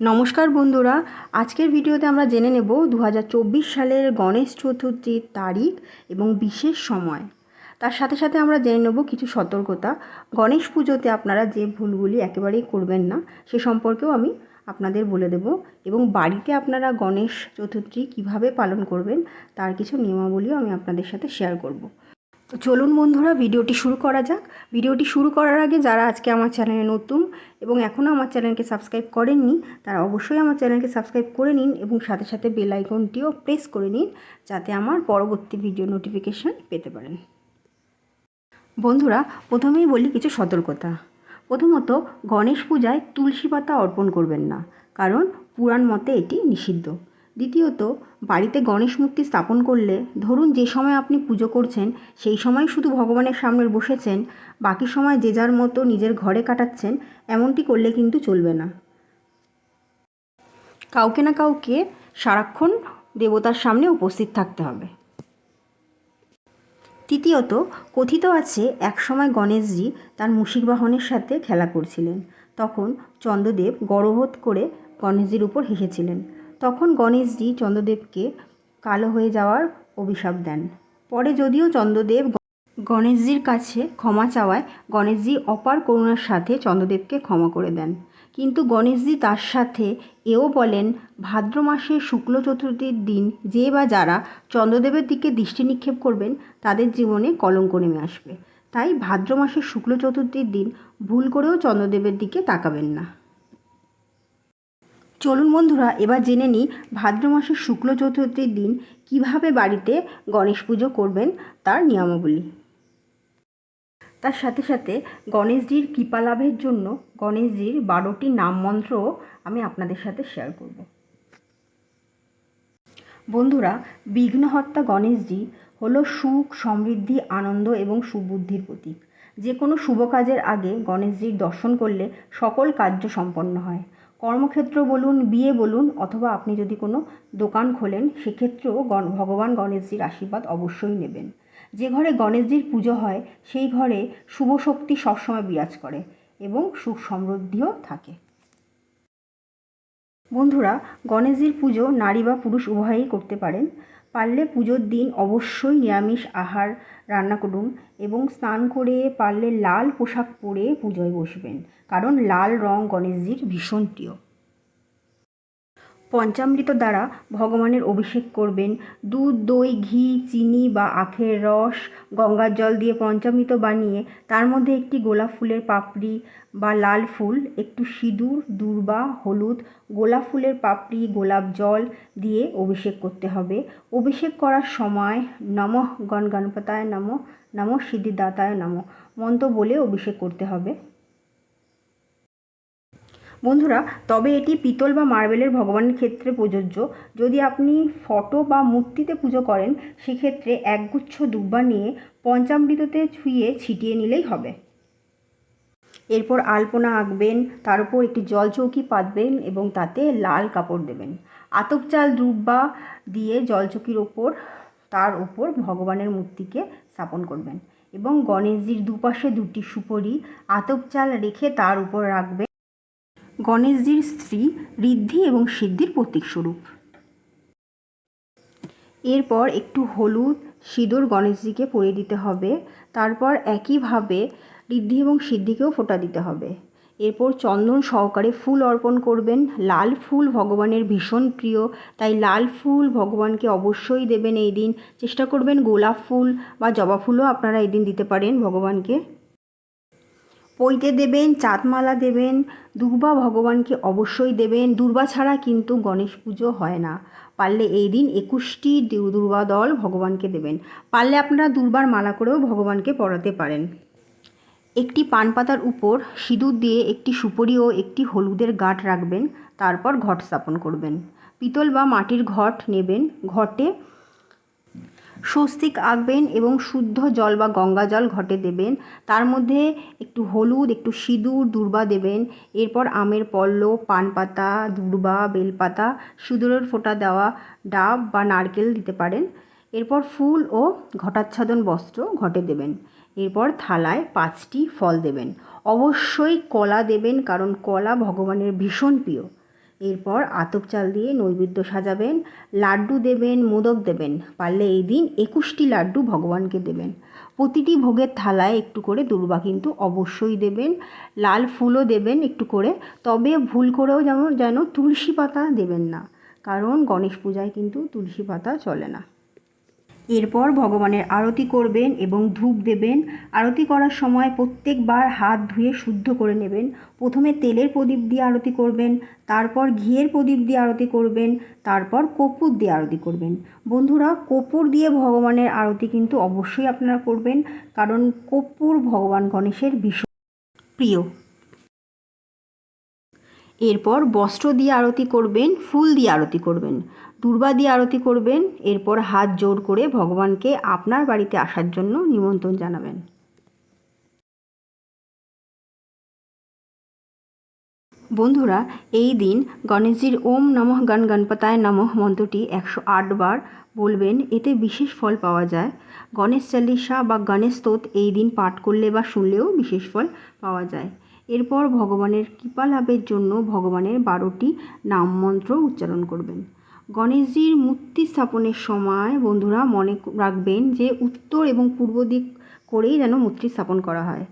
নমস্কার বন্ধুরা, আজকের ভিডিওতে আমরা জেনে নেব দু হাজার চব্বিশ সালের গণেশ চতুর্থীর তারিখ এবং বিশেষ সময়। তার সাথে সাথে আমরা জেনে নেব কিছু সতর্কতা। গণেশ পুজোতে আপনারা যে ভুলগুলি একেবারেই করবেন না, সে সম্পর্কেও আমি আপনাদের বলে দেব এবং বাড়িতে আপনারা গণেশ চতুর্থী কীভাবে পালন করবেন, তার কিছু নিয়মাবলীও আমি আপনাদের সাথে শেয়ার করব। তো চলুন বন্ধুরা, ভিডিওটি শুরু করা যাক। ভিডিওটি শুরু করার আগে যারা আজকে আমার চ্যানেলে নতুন এবং এখনও আমার চ্যানেলকে সাবস্ক্রাইব করেননি, তারা অবশ্যই আমার চ্যানেলকে সাবস্ক্রাইব করে নিন এবং সাথে সাথে বেল আইকনটিও প্রেস করে নিন যাতে আমার পরবর্তী ভিডিও নোটিফিকেশান পেতে পারেন। বন্ধুরা, প্রথমেই বলি কিছু সতর্কতা। প্রথমত, গণেশ পূজায় তুলসী পাতা অর্পণ করবেন না, কারণ পুরাণ মতে এটি নিষিদ্ধ। দ্বিতীয়ত, বাড়িতে গণেশ মূর্তি স্থাপন করলে ধরুন যে সময় আপনি পুজো করছেন, সেই সময় শুধু ভগবানের সামনে বসেছেন, বাকি সময় যে যার মতো নিজের ঘরে কাটাচ্ছেন, এমনটি করলে কিন্তু চলবে না। কাউকে না কাউকে সারাক্ষণ দেবতার সামনে উপস্থিত থাকতে হবে। তৃতীয়ত, কথিত আছে একসময় গণেশজি তার মুশিক বাহনের সাথে খেলা করছিলেন। তখন চন্দ্রদেব গর্ববোধ করে গণেশজির উপর হেসেছিলেন। তখন গণেশজি চন্দ্রদেবকে কালো হয়ে যাওয়ার অভিশাপ দেন। পরে যদিও চন্দ্রদেব গণেশজির কাছে ক্ষমা চাওয়ায় গণেশজি অপার করুণার সাথে চন্দ্রদেবকে ক্ষমা করে দেন। কিন্তু গণেশজি তার সাথে এও বলেন, ভাদ্র মাসের শুক্ল চতুর্থীর দিন যে বা যারা চন্দ্রদেবের দিকে দৃষ্টি নিক্ষেপ করবেন, তাদের জীবনে কলঙ্ক নেমে আসবে। তাই ভাদ্র মাসের শুক্ল চতুর্থীর দিন ভুল করেও চন্দ্রদেবের দিকে তাকাবেন না। চলুন বন্ধুরা, এবার জেনে নিই ভাদ্র মাসের শুক্ল চতুর্থীর দিন কীভাবে বাড়িতে গণেশ পুজো করবেন তার নিয়মাবলী। তার সাথে সাথে গণেশজির কৃপা লাভের জন্য গণেশজির বারোটি নাম মন্ত্রও আমি আপনাদের সাথে শেয়ার করব। বন্ধুরা, বিঘ্নহর্তা গণেশজি হলো সুখ, সমৃদ্ধি, আনন্দ এবং সুবুদ্ধির প্রতীক। যে কোনো শুভ কাজের আগে গণেশজির দর্শন করলে সকল কার্য সম্পন্ন হয়। কর্মক্ষেত্র বলুন, বিয়ে বলুন, অথবা আপনি যদি কোনো দোকান খোলেন, সেক্ষেত্রেও গণ, ভগবান গণেশজির আশীর্বাদ অবশ্যই নেবেন। যে ঘরে গণেশজির পুজো হয়, সেই ঘরে শুভ শক্তি সবসময় বিরাজ করে এবং সুখ সমৃদ্ধিও থাকে। বন্ধুরা, গণেশজির পুজো নারী বা পুরুষ উভয়েই করতে পারেন। পারলে পুজোর দিন অবশ্যই নিরামিষ আহার রান্না করুন এবং স্নান করে পারলে লাল পোশাক পরে পুজোয় বসবেন। কারণ লাল রঙ গণেশজির ভীষণ প্রিয়। পঞ্চামৃত দ্বারা ভগবানের অভিষেক করবেন। দুধ, দই, ঘি, চিনি বা আখের রস, গঙ্গার জল দিয়ে পঞ্চামৃত বানিয়ে তার মধ্যে একটি গোলাপ ফুলের পাপড়ি বা লাল ফুল, একটু সিঁদুর, দূর্বা, হলুদ, গোলাপ ফুলের পাপড়ি, গোলাপ জল দিয়ে অভিষেক করতে হবে। অভিষেক করার সময় নমঃ গণ গণপতায় নম নম সিদ্ধিদাতায় নম মন্ত্র বলে অভিষেক করতে হবে। বন্ধুরা, তবে এটি পিতল বা মার্বেলের ভগবানের ক্ষেত্রে প্রযোজ্য। যদি আপনি ফটো বা মূর্তিতে পুজো করেন, সেক্ষেত্রে একগুচ্ছ দুব্বা নিয়ে পঞ্চামৃততে ছুঁয়ে ছিটিয়ে নিলেই হবে। এরপর আলপনা আঁকবেন, তার উপর একটি জল চৌকি পাতবেন এবং তাতে লাল কাপড় দেবেন। আতপ চাল দুব্বা দিয়ে জলচৌকির ওপর, তার ওপর ভগবানের মূর্তিকে স্থাপন করবেন এবং গণেশজির দুপাশে দুটি সুপরি আতপ চাল রেখে তার উপর রাখবেন গণেশজির স্ত্রী ঋদ্ধি এবং সিদ্ধির প্রতীকস্বরূপ এরপর একটু হলুদ, সিঁদুর গণেশজিকে পরিয়ে দিতে হবে। তারপর একইভাবে ঋদ্ধি এবং সিদ্ধিকেও ফোঁটা দিতে হবে। এরপর চন্দন সহকারে ফুল অর্পণ করবেন। লাল ফুল ভগবানের ভীষণ প্রিয়। তাই লাল ফুল ভগবানকে অবশ্যই দেবেন এই দিন। চেষ্টা করবেন গোলাপ ফুল বা জবা ফুলও আপনারা এই দিন দিতে পারেন ভগবানকে। পৈতে দেবেন, চাঁদমালা দেবেন, দুর্বা ভগবানকে অবশ্যই দেবেন। দুর্বা ছাড়া কিন্তু গণেশ পুজো হয় না। পারলে এই দিন একুশটি দুর্বা দল ভগবানকে দেবেন। পারলে আপনারা দুর্বার মালা করেও ভগবানকে পড়াতে পারেন। একটি পান পাতার উপর সিঁদুর দিয়ে একটি সুপরি ও একটি হলুদের গাঁট রাখবেন, তারপর ঘট স্থাপন করবেন। পিতল বা মাটির ঘট নেবেন। ঘটে স্বস্তিক আঁকবেন এবং শুদ্ধ জল বা গঙ্গা জল ঘটে দেবেন। তার মধ্যে একটু হলুদ, একটু সিঁদুর, দূর্বা দেবেন। এরপর আমের পল্লব পান পাতা দূর্বা, বেলপাতা, সিঁদুরের ফোঁটা দেওয়া ডাব বা নারকেল দিতে পারেন। এরপর ফুল ও ঘটাচ্ছাদন বস্ত্র ঘটে দেবেন। এরপর থালায় পাঁচটি ফল দেবেন। অবশ্যই কলা দেবেন, কারণ কলা ভগবানের ভীষণ প্রিয়। এরপর আতপ চাল দিয়ে নৈবেদ্য সাজাবেন, লাড্ডু দেবেন, মোদক দেবেন। পারলে এই দিন একুশটি লাড্ডু ভগবানকে দেবেন। প্রতিটি ভোগের থালায় একটু করে দুর্বা কিন্তু অবশ্যই দেবেন। লাল ফুলও দেবেন একটু করে, তবে ভুল করেও যেমন যেন তুলসী পাতা দেবেন না। কারণ গণেশ পূজায় কিন্তু তুলসী পাতা চলে না। এরপর ভগবানের আরতি করবেন এবং ধূপ দেবেন। আরতি করার সময় প্রত্যেকবার হাত ধুয়ে শুদ্ধ করে নেবেন। প্রথমে তেলের প্রদীপ দিয়ে আরতি করবেন, তারপর ঘিয়ের প্রদীপ দিয়ে আরতি করবেন, তারপর কর্পূর দিয়ে আরতি করবেন। বন্ধুরা, কর্পূর দিয়ে ভগবানের আরতি কিন্তু অবশ্যই আপনারা করবেন, কারণ কর্পূর ভগবান গণেশের ভীষণ প্রিয়। এরপর বস্ত্র দিয়ে আরতি করবেন, ফুল দিয়ে আরতি করবেন। দুর্বা দিয়ে আরতি করবেন, এরপর হাত জোর করে ভগবানকে আপনার বাড়িতে আসার জন্য নিমন্ত্রণ জানাবেন। বন্ধুরা, এই দিন গণেশজির ওম নমঃ গণ গণপতায় নমঃ মন্ত্রটি একশো আট বার বলবেন, এতে বিশেষ ফল পাওয়া যায়। গণেশ চালিসা বা গণেশ স্তোত এই দিন পাঠ করলে বা শুনলেও বিশেষ ফল পাওয়া যায়। এরপর ভগবানের কৃপা লাভের জন্য ভগবানের বারোটি নাম মন্ত্র উচ্চারণ করবেন। গণেশজির মূর্তি স্থাপনের সময় বন্ধুরা মনে রাখবেন যে উত্তর এবং পূর্ব দিক করেই যেন মূর্তি স্থাপন করা হয়।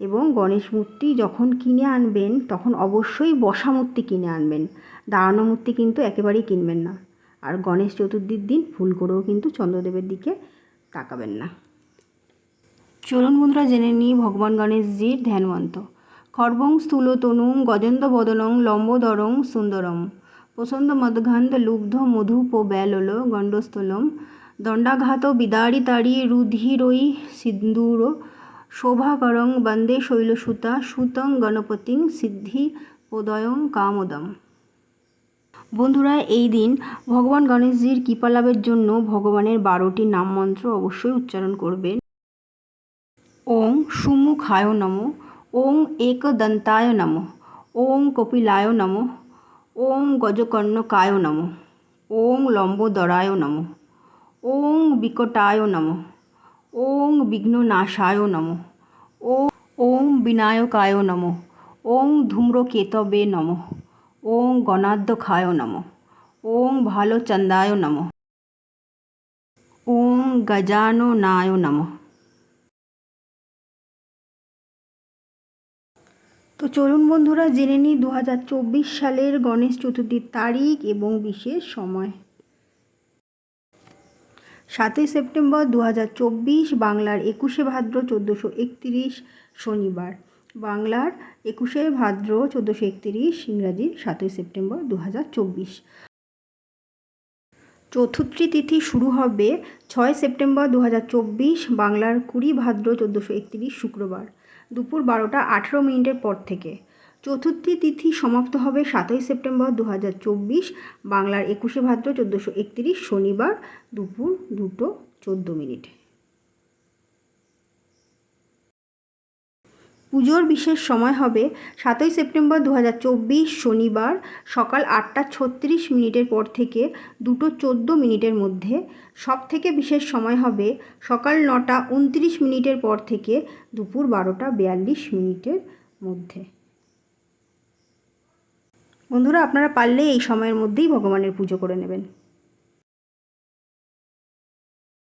এবং গণেশ মূর্তি যখন কিনে আনবেন, তখন অবশ্যই বসা মূর্তি কিনে আনবেন। দাঁড়ানো মূর্তি কিন্তু একেবারেই কিনবেন না। আর গণেশ চতুর্থীর দিন ভুল করেও কিন্তু চন্দ্রদেবের দিকে তাকাবেন না। চলুন বন্ধুরা, জেনে নিই ভগবান গণেশজির ধ্যান মন্ত্র খর্বং স্থূলতনুং গজেন্দ্র বদনং লম্বোদরং সুন্দরম। প্রসন্দ মদঘান্ত লুব্ধ মধুপ ব্যালল গণ্ডস্থলম। দণ্ডাঘাত বিদারিতাড়ি রুধিরৈ সিন্দুর। শোভাকরং বন্দে শৈলসুতা। সুতং গণপতিং সিদ্ধি প্রদয়ং কামদম। বন্ধুরা, এই দিন ভগবান গণেশজির কৃপালাভের জন্য ভগবানের বারোটি নাম মন্ত্র অবশ্যই উচ্চারণ করবেন। ওং সুমুখায় নম। ওং একদন্তায় নম। ওং কপিলায় নম। ওং গজকর্ণকায় নম। ওং লম্বোদরায় নম। ওং বিকটায় নম। ওং বিঘ্ননাশায় নম। ও বিনায়কায় নম। ওং ধূম্রকেতবে নম। ওং গণাধ্যক্ষায় নম। ওং ভালোচন্দায় নম। ওং গজাননায় নম। তো চলুন বন্ধুরা, জেনে নিই দু হাজার চব্বিশ সালের গণেশ চতুর্থীর তারিখ এবং বিশেষ সময়। সাতই সেপ্টেম্বর দু হাজার চব্বিশ, বাংলার একুশে ভাদ্র চোদ্দোশো একতিরিশ, শনিবার। বাংলার একুশে ভাদ্র চোদ্দোশো একতিরিশ, ইংরাজির সাতই সেপ্টেম্বর দু হাজার চব্বিশ। চতুর্থী তিথি শুরু হবে ছয় সেপ্টেম্বর দু হাজার চব্বিশ, বাংলার কুড়ি ভাদ্র চোদ্দোশো একতিরিশ শুক্রবার। দুপুর বারোটা আঠেরো মিনিটের পর থেকে। চতুর্থী তিথি সমাপ্ত হবে সাতই সেপ্টেম্বর দু হাজার চব্বিশ, বাংলার একুশে ভাদ্র চোদ্দোশো একতিরিশ, শনিবার দুপুর দুটো চোদ্দ মিনিট। পুজোর বিশেষ সময় হবে সাতই সেপ্টেম্বর দু হাজার চব্বিশ শনিবার সকাল আটটা ছত্রিশ মিনিটের পর থেকে দুটো চোদ্দ মিনিটের মধ্যে। সব থেকে বিশেষ সময় হবে সকাল নটা উনত্রিশ মিনিটের পর থেকে দুপুর বারোটা বিয়াল্লিশ মিনিটের মধ্যে। বন্ধুরা, আপনারা পারলে এই সময়ের মধ্যেই ভগবানের পুজো করে নেবেন।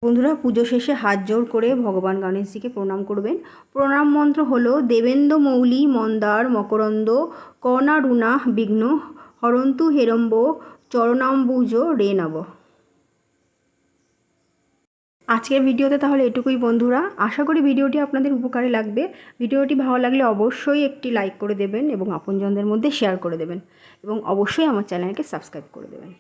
বন্ধুরা, পুজো শেষে হাত জোর করে ভগবান গণেশজিকে প্রণাম করবেন। প্রণাম মন্ত্র হলো, দেবেন্দ্র মৌলি মন্দার মকরন্দ কর্ণারুণা বিঘ্ন হরন্তু হেরম্ব চরণাম্বুজ রে নব আজকের ভিডিওতে তাহলে এটুকুই বন্ধুরা। আশা করি ভিডিওটি আপনাদের উপকারে লাগবে। ভিডিওটি ভালো লাগলে অবশ্যই একটি লাইক করে দেবেন এবং আপনজনদের মধ্যে শেয়ার করে দেবেন এবং অবশ্যই আমার চ্যানেলকে সাবস্ক্রাইব করে দেবেন।